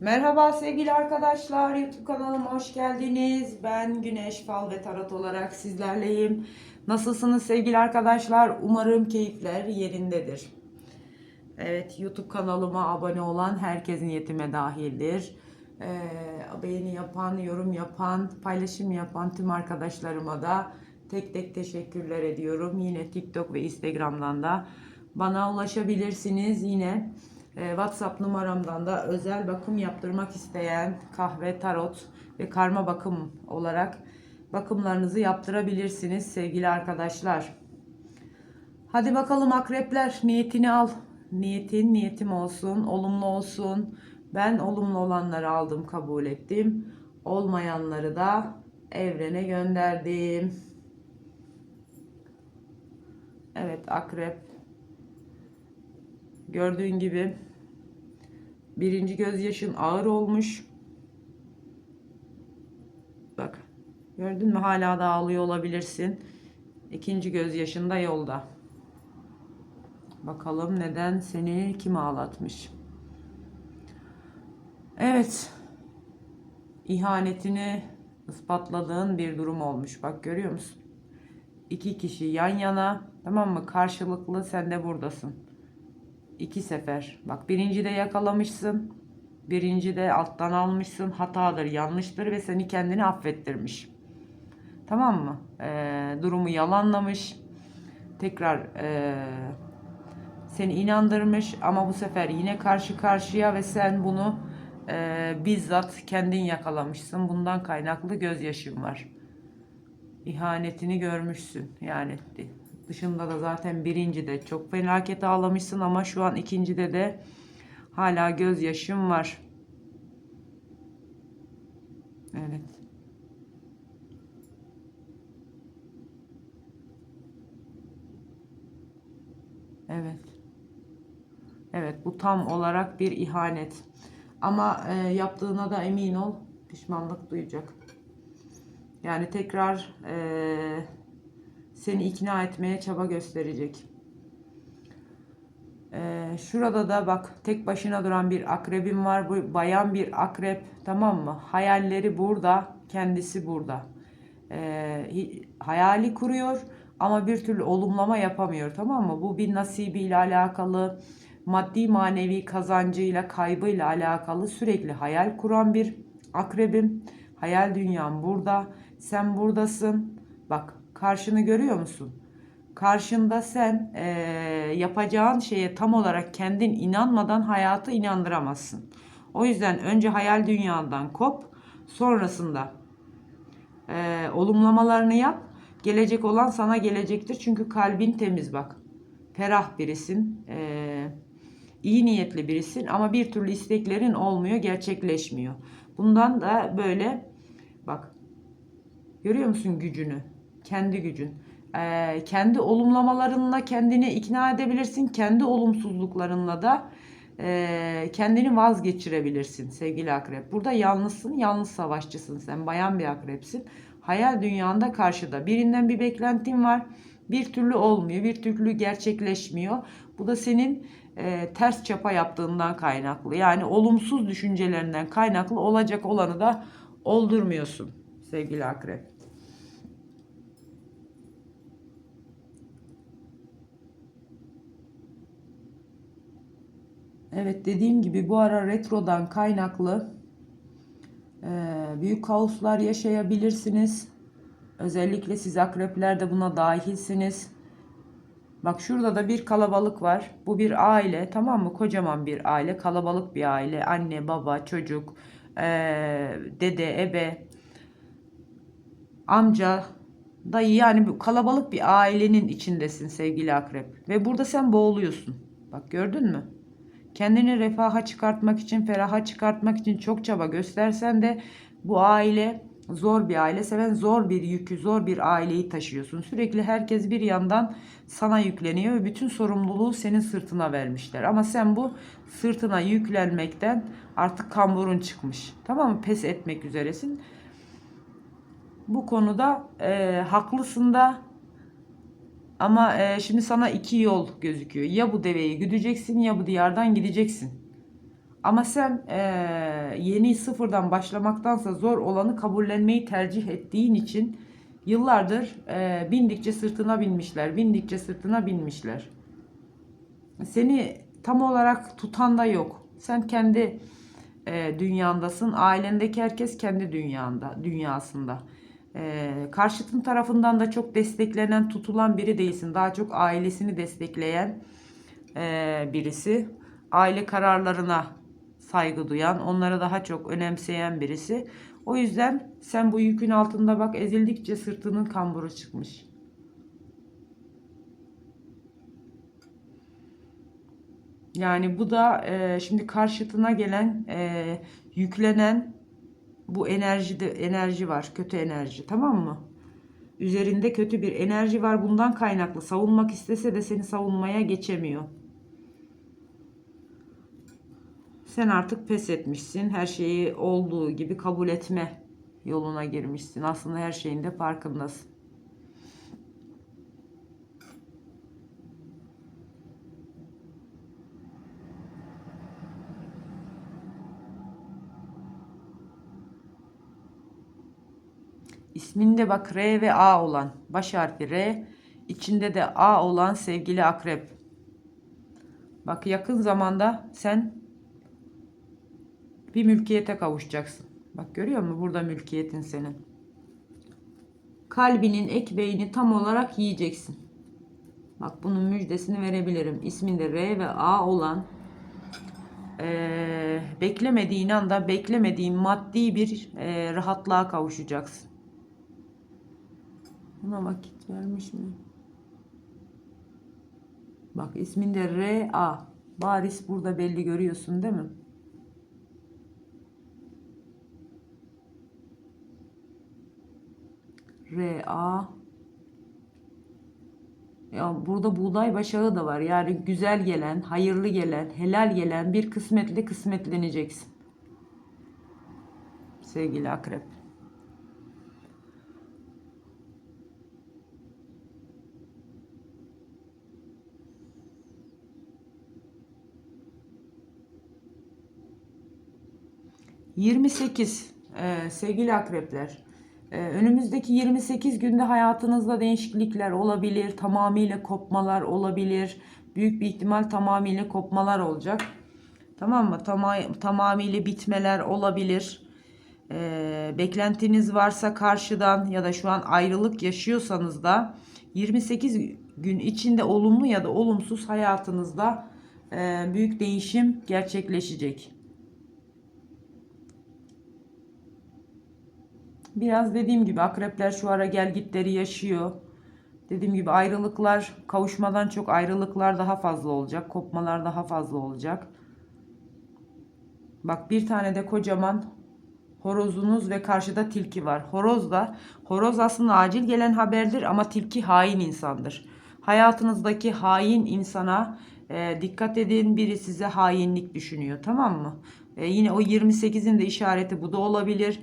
Merhaba sevgili arkadaşlar, YouTube kanalıma hoş geldiniz. Ben Güneş Fal ve Tarot olarak sizlerleyim. Nasılsınız sevgili arkadaşlar? Umarım keyifler yerindedir. Evet, YouTube kanalıma abone olan herkes niyetime dahildir. Ee, beğeni yapan, yorum yapan, paylaşım yapan tüm arkadaşlarıma da tek tek teşekkürler ediyorum. Yine TikTok ve Instagram'dan da bana ulaşabilirsiniz. Yine WhatsApp numaramdan da özel bakım yaptırmak isteyen kahve, tarot ve karma bakım olarak bakımlarınızı yaptırabilirsiniz sevgili arkadaşlar. Hadi bakalım akrepler niyetini al. Niyetin niyetim olsun, olumlu olsun. Ben olumlu olanları aldım, kabul ettim. Olmayanları da evrene gönderdim. Evet akrep. Gördüğün gibi birinci gözyaşın ağır olmuş. Bak gördün mü hala da ağlıyor olabilirsin. İkinci gözyaşın da yolda. Bakalım neden seni kim ağlatmış? Evet. İhanetini ispatladığın bir durum olmuş. Bak görüyor musun? İki kişi yan yana tamam mı? Karşılıklı sen de buradasın. İki sefer. Bak birinci de yakalamışsın. Birinci de alttan almışsın. Hatadır, yanlıştır ve seni kendini affettirmiş. Tamam mı? Ee, durumu yalanlamış. Tekrar ee, seni inandırmış ama bu sefer yine karşı karşıya ve sen bunu e, bizzat kendin yakalamışsın. Bundan kaynaklı gözyaşın var. İhanetini görmüşsün. Yani dışında da zaten birinci de çok felaket ağlamışsın ama şu an ikincide de hala gözyaşın var. Evet. Evet. Evet bu tam olarak bir ihanet. Ama e, yaptığına da emin ol pişmanlık duyacak. Yani tekrar e, seni ikna etmeye çaba gösterecek. E, şurada da bak tek başına duran bir akrebim var. Bu bayan bir akrep tamam mı? Hayalleri burada, kendisi burada. E, hayali kuruyor ama bir türlü olumlama yapamıyor tamam mı? Bu bir nasibiyle alakalı maddi manevi kazancıyla kaybıyla alakalı sürekli hayal kuran bir akrebim. Hayal dünyam burada. Sen buradasın. Bak karşını görüyor musun? Karşında sen e, yapacağın şeye tam olarak kendin inanmadan hayatı inandıramazsın. O yüzden önce hayal dünyandan kop. Sonrasında e, olumlamalarını yap. Gelecek olan sana gelecektir. Çünkü kalbin temiz bak. Ferah birisin. Eee iyi niyetli birisin ama bir türlü isteklerin olmuyor, gerçekleşmiyor. Bundan da böyle bak görüyor musun gücünü? Kendi gücün. Ee, kendi olumlamalarınla kendini ikna edebilirsin. Kendi olumsuzluklarınla da e, kendini vazgeçirebilirsin sevgili akrep. Burada yalnızsın, yalnız savaşçısın sen. Bayan bir akrepsin. Hayal dünyanda karşıda. Birinden bir beklentin var. Bir türlü olmuyor, bir türlü gerçekleşmiyor. Bu da senin e, ters çapa yaptığından kaynaklı. Yani olumsuz düşüncelerinden kaynaklı olacak olanı da oldurmuyorsun sevgili akrep. Evet dediğim gibi bu ara retrodan kaynaklı e, büyük kaoslar yaşayabilirsiniz. Özellikle siz akrepler de buna dahilsiniz. Bak şurada da bir kalabalık var. Bu bir aile tamam mı? Kocaman bir aile. Kalabalık bir aile. Anne, baba, çocuk, ee, dede, ebe, amca, dayı yani kalabalık bir ailenin içindesin sevgili akrep. Ve burada sen boğuluyorsun. Bak gördün mü? Kendini refaha çıkartmak için, feraha çıkartmak için çok çaba göstersen de bu aile zor bir aile. Seven zor bir yükü, zor bir aileyi taşıyorsun. Sürekli herkes bir yandan sana yükleniyor ve bütün sorumluluğu senin sırtına vermişler. Ama sen bu sırtına yüklenmekten artık kamburun çıkmış. Tamam mı? Pes etmek üzeresin. Bu konuda e, haklısın da ama e, şimdi sana iki yol gözüküyor. Ya bu deveyi güdeceksin ya bu diyardan gideceksin. Ama sen eee, yeni sıfırdan başlamaktansa zor olanı kabullenmeyi tercih ettiğin için yıllardır eee, bindikçe sırtına binmişler, bindikçe sırtına binmişler. Seni tam olarak tutan da yok. Sen kendi eee, dünyandasın. Ailendeki herkes kendi dünyanda, dünyasında. Eee karşıtın tarafından da çok desteklenen, tutulan biri değilsin. Daha çok ailesini destekleyen eee, birisi. Aile kararlarına saygı duyan, onları daha çok önemseyen birisi. O yüzden sen bu yükün altında bak ezildikçe sırtının kamburu çıkmış. Yani bu da eee, şimdi karşıtına gelen eee, yüklenen bu enerjide enerji var, kötü enerji, tamam mı? Üzerinde kötü bir enerji var. Bundan kaynaklı savunmak istese de seni savunmaya geçemiyor. Sen artık pes etmişsin. Her şeyi olduğu gibi kabul etme yoluna girmişsin. Aslında her şeyin de farkındasın. İsminde bak R ve A olan, baş harfi R, içinde de A olan sevgili akrep. Bak yakın zamanda sen bir mülkiyete kavuşacaksın. Bak görüyor musun? Burada mülkiyetin senin. Kalbinin ekmeğini tam olarak yiyeceksin. Bak bunun müjdesini verebilirim. İsminde R ve A olan eee, beklemediğin anda beklemediğin maddi bir eee, rahatlığa kavuşacaksın. Buna vakit vermiş mi? Bak isminde R A. Bariz burada belli görüyorsun değil mi? R A. Ya burada buğday başağı da var. Yani güzel gelen, hayırlı gelen, helal gelen bir kısmetle kısmetleneceksin. Sevgili akrep. ...28 e, sevgili akrepler... e, ...önümüzdeki 28 günde hayatınızda değişiklikler olabilir... ...tamamıyla kopmalar olabilir... ...büyük bir ihtimal tamamıyla kopmalar olacak... ...tamam mı? Tama tamamıyla bitmeler olabilir... E, beklentiniz varsa karşıdan ya da şu an ayrılık yaşıyorsanız da 28 gün içinde olumlu ya da olumsuz hayatınızda e, büyük değişim gerçekleşecek. Biraz dediğim gibi akrepler şu ara gelgitleri yaşıyor. Dediğim gibi ayrılıklar kavuşmadan çok ayrılıklar daha fazla olacak. Kopmalar daha fazla olacak. Bak bir tane de kocaman horozunuz ve karşıda tilki var. Horoz da horoz aslında acil gelen haberdir ama tilki hain insandır. Hayatınızdaki hain insana e, dikkat edin. Biri size hainlik düşünüyor tamam mı? E, yine o 28'in de işareti bu da olabilir.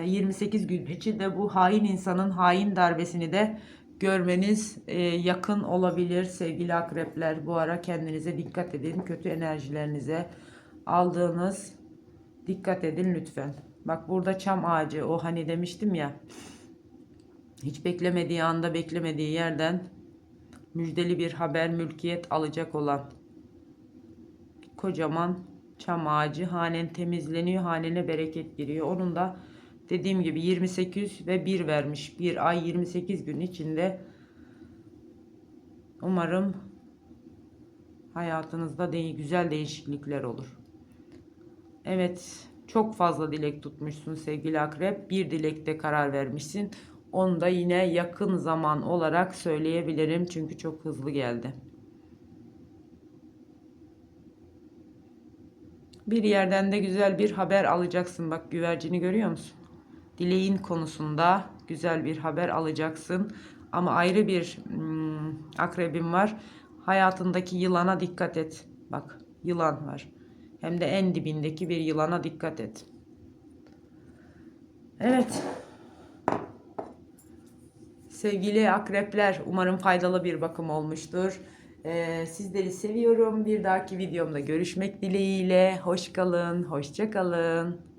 E, 28 gün içinde bu hain insanın hain darbesini de görmeniz e, yakın olabilir sevgili akrepler. Bu ara kendinize dikkat edin. Kötü enerjilerinize aldığınız Dikkat edin lütfen. Bak burada çam ağacı o hani demiştim ya. Hiç beklemediği anda beklemediği yerden müjdeli bir haber mülkiyet alacak olan kocaman çam ağacı hanen temizleniyor hanene bereket giriyor. Onun da dediğim gibi 28 ve 1 vermiş. Bir ay 28 gün içinde umarım hayatınızda de güzel değişiklikler olur. Evet, çok fazla dilek tutmuşsun sevgili akrep. Bir dilekte karar vermişsin. Onu da yine yakın zaman olarak söyleyebilirim. Çünkü çok hızlı geldi. Bir yerden de güzel bir haber alacaksın. Bak güvercini görüyor musun? Dileğin konusunda güzel bir haber alacaksın. Ama ayrı bir hmm, akrebim var. Hayatındaki yılana dikkat et. Bak yılan var. Hem de en dibindeki bir yılana dikkat et. Evet. Sevgili akrepler umarım faydalı bir bakım olmuştur. Ee, sizleri seviyorum. Bir dahaki videomda görüşmek dileğiyle. Hoş kalın, hoşça kalın.